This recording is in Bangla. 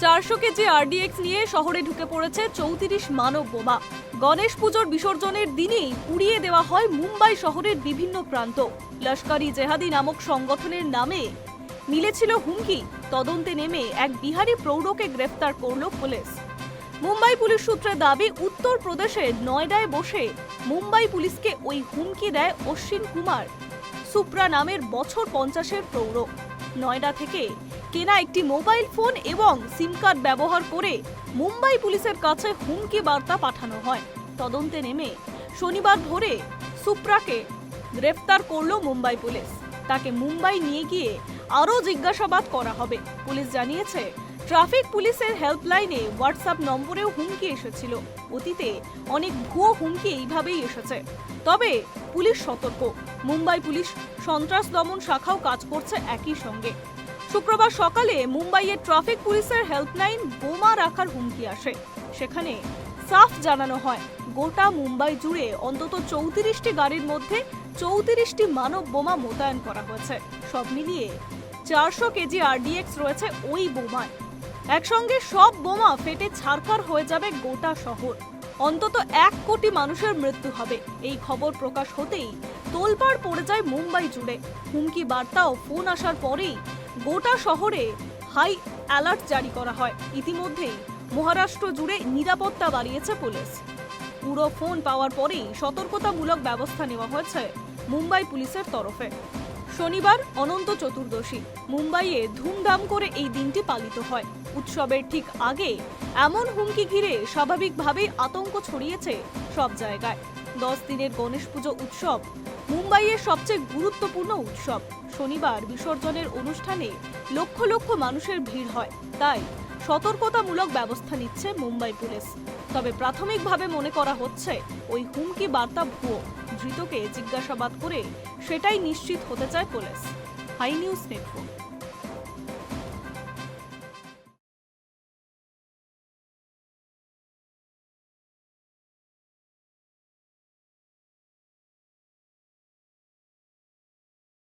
চারশো কেজি আরডিএক্স নিয়ে শহরে ঢুকে পড়েছে চৌত্রিশ মানব বোমা। গণেশ পুজোর বিসর্জনের দিনেই উড়িয়ে দেওয়া হয় মুম্বাই শহরের বিভিন্ন প্রান্ত। লস্করি জেহাদি নামক সংগঠনের নামে মিলেছিল হুমকি। তদন্তে নেমে এক বিহারি প্রৌঢ়কে গ্রেফতার করল পুলিশ। মুম্বাই পুলিশ সূত্রে দাবি উত্তরপ্রদেশের নয়ডায় বসে মুম্বাই পুলিশকে ওই হুমকি দেয় অশ্বিন কুমার। সুপ্রা নামের বছর পঞ্চাশের প্রৌঢ়। নয়ডা থেকে কেনা একটি মোবাইল ফোন এবং সিম কার্ড ব্যবহার করে মুম্বাই পুলিশের কাছে হুমকি বার্তা পাঠানো হয়। তদন্তে নেমে শনিবার ভোরে সুপ্রাকে গ্রেফতার করল মুম্বাই পুলিশ। তাকে মুম্বাই নিয়ে গিয়ে আরও জিজ্ঞাসাবাদ করা হবে। পুলিশ জানিয়েছে, ট্রাফিক পুলিশের হেল্পলাইনে হোয়াটসঅ্যাপ নম্বরেও হুমকি এসেছিল। অতীতে অনেক ভুয়ো হুমকি এইভাবেই এসেছে। তবে পুলিশ সতর্ক। মুম্বাই পুলিশ সন্ত্রাস দমন শাখাও কাজ করছে একই সঙ্গে। শুক্রবার সকালে মুম্বাইয়ের ট্রাফিক পুলিশের হেল্পলাইন বোমা রাখার হুমকি আসে। সেখানে সাফ জানানো হয়, গোটা মুম্বাই জুড়ে অন্তত চৌত্রিশটি গাড়ির মধ্যে চৌত্রিশটি মানব বোমা মোতায়েন করা হয়েছে। সব মিলিয়ে চারশো কেজি আরডিএক্স রয়েছে ওই বোমায়। একসঙ্গে সব বোমা ফেটে ছারখার হয়ে যাবে গোটা শহর। অন্তত এক কোটি মানুষের মৃত্যু হবে। এই খবর প্রকাশ হতেই তোলপাড় পড়ে যায় মুম্বাই জুড়ে। হুমকি বার্তা ও ফোন আসার পরেই গোটা শহরে হাই অ্যালার্ট জারি করা হয়। ইতিমধ্যেই মহারাষ্ট্র জুড়ে নিরাপত্তা বাড়িয়েছে পুলিশ। পুরো ফোন পাওয়ার পরেই সতর্কতামূলক ব্যবস্থা নেওয়া হয়েছে মুম্বাই পুলিশের তরফে। শনিবার অনন্ত চতুর্দশী, মুম্বাইয়ে ধুমধাম করে এই দিনটি পালিত হয়। উৎসবের ঠিক আগে এমন হুমকি ঘিরে স্বাভাবিকভাবেই আতঙ্ক ছড়িয়েছে সব জায়গায়। দশ দিনের গণেশ পুজো উৎসব, মুম্বাইয়ের সবচেয়ে গুরুত্বপূর্ণ উৎসব। শনিবার বিসর্জনের অনুষ্ঠানে লক্ষ লক্ষ মানুষের ভিড় হয়, তাই সতর্কতামূলক ব্যবস্থা নিচ্ছে মুম্বাই পুলিশ। তবে প্রাথমিকভাবে মনে করা হচ্ছে, ওই হুমকি বার্তা ভুয়ো। ধৃতকে জিজ্ঞাসাবাদ করে সেটাই নিশ্চিত হতে চায় পুলিশ। High news network.